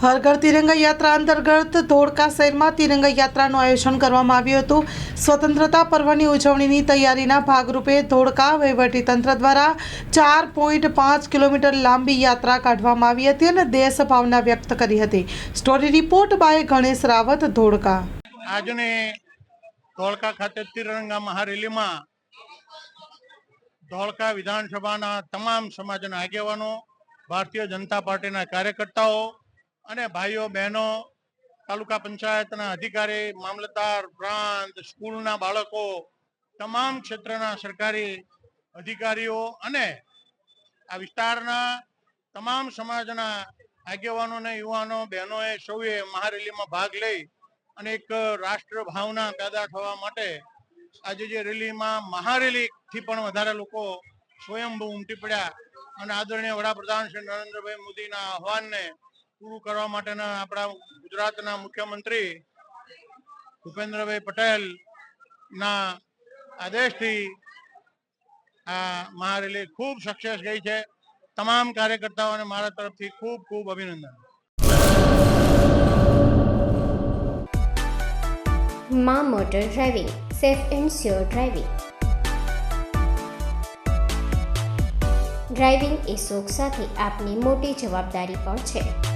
હર ઘર તિરંગા યાત્રા અંતર્ગત ધોળકા શહેરમાં તિરંગા યાત્રાનું આયોજન કરવામાં આવ્યું હતું. સ્વતંત્રતા પર્વની ઉજવણીની તૈયારીના ભાગરૂપે ધોળકા વહીવટીતંત્ર દ્વારા ચાર પોઈન્ટ પાંચ કિલોમીટર લાંબી યાત્રા કાઢવામાં આવી હતી અને દેશ ભાવના વ્યક્ત કરી હતી. Story report by Ganesh Rawat, Dholka. આજની ધોળકા ખાતે તિરંગા મહારેલીમાં ધોળકા વિધાનસભાના તમામ સમાજના આગેવાનો, ભારતીય જનતા પાર્ટીના કાર્યકર્તાઓ અને ભાઈઓ, બહેનો, તાલુકા પંચાયતના અધિકારી, મામલતદાર પ્રાંત સ્કૂલના બાળકો, તમામ ક્ષેત્રના સરકારી અધિકારીઓ અને આ વિસ્તારના તમામ સમાજના આગેવાનોને યુવાનો, બહેનોએ સૌએ મહારેલીમાં ભાગ લઈ અને એક રાષ્ટ્ર ભાવના પેદા થવા માટે આજે જે રેલીમાં મહારેલીથી પણ વધારે લોકો સ્વયંભૂ ઉમટી પડ્યા અને આદરણીય વડાપ્રધાન શ્રી નરેન્દ્રભાઈ મોદીના આહવાનને પૂરું કરવા માટેના આપણા ગુજરાતના મુખ્યમંત્રી ભૂપેન્દ્રભાઈ પટેલ ના આદેશથી આ મહારેલી ખૂબ સક્સેસ ગઈ છે. તમામ કાર્યકર્તાઓને મારા તરફથી ખૂબ ખૂબ અભિનંદન. મા motor driving, safe and sure driving. Driving એ શોખ સાથે આપની મોટી જવાબદારી પણ છે.